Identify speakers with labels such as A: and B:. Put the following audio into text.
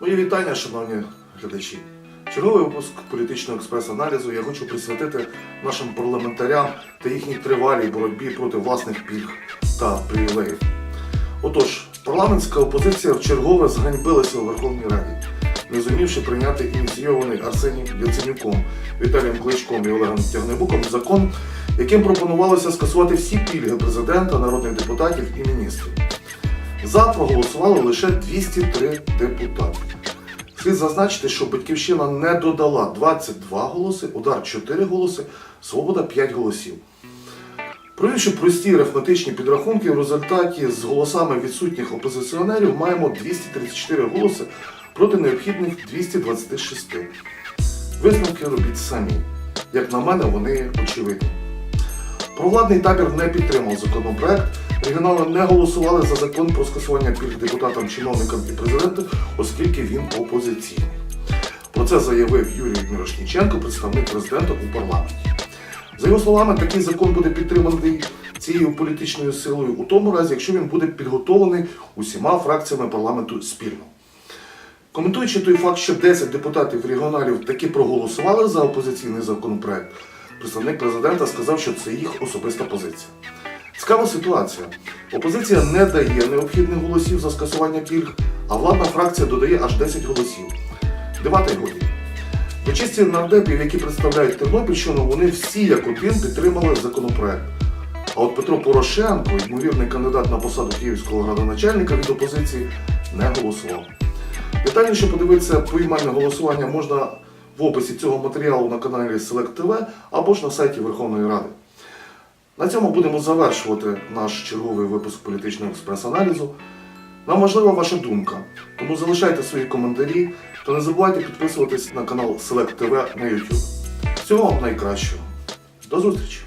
A: Мої вітання, шановні глядачі. Черговий випуск політичного експрес-аналізу я хочу присвятити нашим парламентарям та їхній тривалій боротьбі проти власних пільг та привілеїв. Отож, парламентська опозиція вчергове зганьбилася у Верховній Раді, не зумівши прийняти ініційований Арсенієм Яценюком, Віталієм Кличком і Олегом Тягнебуком закон, яким пропонувалося скасувати всі пільги президента, народних депутатів і міністрів. За проголосували лише 203 депутати. Слід зазначити, що Батьківщина не додала 22 голоси, удар 4 голоси, свобода 5 голосів. Провівши прості арифметичні підрахунки, в результаті з голосами відсутніх опозиціонерів маємо 234 голоси проти необхідних 226. Висновки робіть самі. Як на мене, вони очевидні. Провладний табір не підтримав законопроект. Регіонали не голосували за закон про скасування пільг депутатам, чиновникам і президенту, оскільки він опозиційний. Про це заявив Юрій Мірошніченко, представник президента у парламенті. За його словами, такий закон буде підтриманий цією політичною силою у тому разі, якщо він буде підготовлений усіма фракціями парламенту спільно. Коментуючи той факт, що 10 депутатів регіоналів таки проголосували за опозиційний законопроект, представник президента сказав, що це їх особиста позиція. Цікава ситуація. Опозиція не дає необхідних голосів за скасування пільг, а владна фракція додає аж 10 голосів. Дивати й годі. Більшості нардепів, які представляють Тернопільщину, вони всі як один підтримали законопроект. А от Петро Порошенко, ймовірний кандидат на посаду київського градоначальника від опозиції, не голосував. Детальніше подивитися поімальне голосування можна в описі цього матеріалу на каналі Select TV або ж на сайті Верховної Ради. На цьому будемо завершувати наш черговий випуск політичного експрес-аналізу. Нам важлива ваша думка, тому залишайте свої коментарі та не забувайте підписуватись на канал Select TV на YouTube. Всього вам найкращого. До зустрічі!